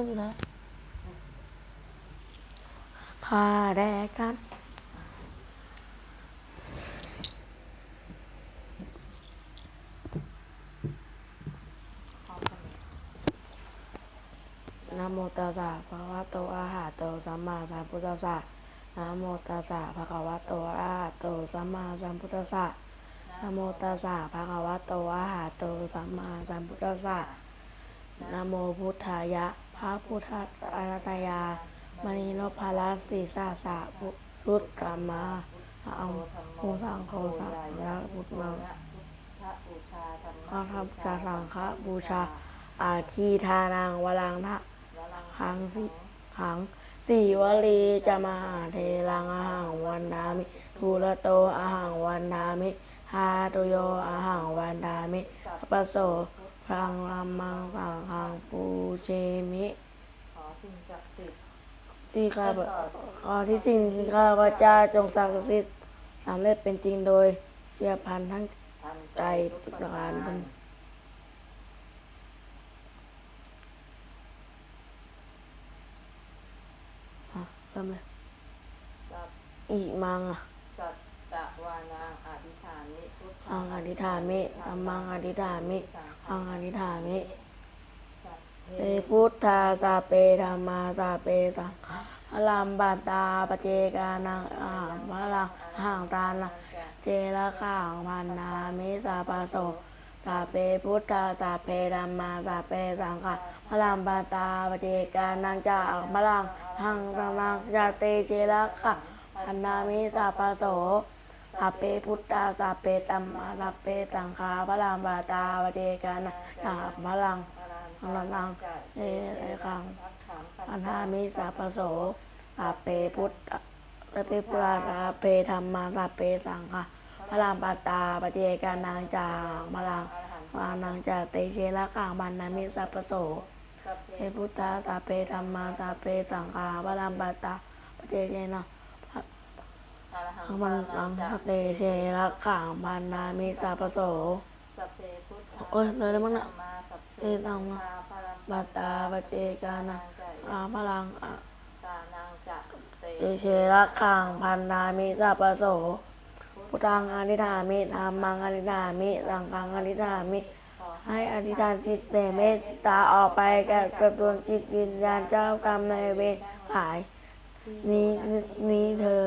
มึงนะข้าแดกกันนะโมตัสสะภะคะวะโตอะระหะโตสัมมาสัมพุทธัสสะนะโมตัสสะภะคะวะโตอะระหะโตสัมมาสัมพุทธัสสะนะโมตัสสะภะคะวะโตอะระหะโตสัมมาสัมพุทธัสสะนะโมพุทธายะ พระพุทธอารัตยามณีนพพาลัสสีสาสะพุสุตตมาอังโมสังโฆสังฆะพุทธังพระบูชาธรรมพระธรรมจาสังฆบูชา อาคีทานังวรังทะขังหังสิหังสีวลีจะมาเทลังอาหังวันนามิทูระโตอาหังวันนามิฮาตุโยอาหังวันนามิสัพพโส พลังลัมมังสังฆังปูเชมิ ขอสิ่งศักดิ์สิทธิ์ที่ข้าพขอที่สิ่งที่ข้าพเจ้าจงศักดิ์สิทธิ์สำเร็จเป็นจริงโดยเชื่อพันทั้งทันใจทุกประการทั้งอะเริ่มเลยสัพอีมังอะสัตตะวานังอธิษฐานิพุทอังอธิษฐามิธัมมังอธิษฐามิ อังอธิษฐามิเตพุทธาสาเปธรรมาสาเปสังฆาพลัมบัตตาปเจกานังอาหังพลังห่างตานังเจระข้างพันนามิสาปโสสาเปพุทธาสาเปธรรมาสาเปสังฆาพลัมบัตตาปเจกานังจาพลังหังตานังยาเตเจระข้างพันนามิสาปโส สัพเพพุทธาสัพเพตัมมาสัพเพสังฆาพระรามบาตาวเจกานะนาพลังอรันพลังเอเอคังพักขังพันธามิสัพพโสสัพเพพุทธสัพเพพุทธาสัพเพธรรมาสัพเพสังฆาพระรามบาตาปเจกานางจางพลังอรหันต์วานังจากเตเชละกังบันนามิสัพพโสเพเพพุทธาสัพเพธรรมาสัพเพสังฆาพระรามบาตาปเจเกนะ มังมันลังทัพเตเชละขังพันนามิสัพพโสเพพุทธาโอ้ยเลยแล้วมั้งน่ะธรรมาสัพเอ้ยเอามาสัพพะรัมบาตาปเจกานะอาพลังอะเตเตเชละขังพันนามิสัพพโสพุทธังอธิษฐามิธรรมังอธิษฐามิสังฆังอธิษฐามิให้อธิษฐานจิตแต่เมตตาออกไปแก่กับดวงจิตวิญญาณเจ้ากรรมนายเวรหาย นี้นี้เธอ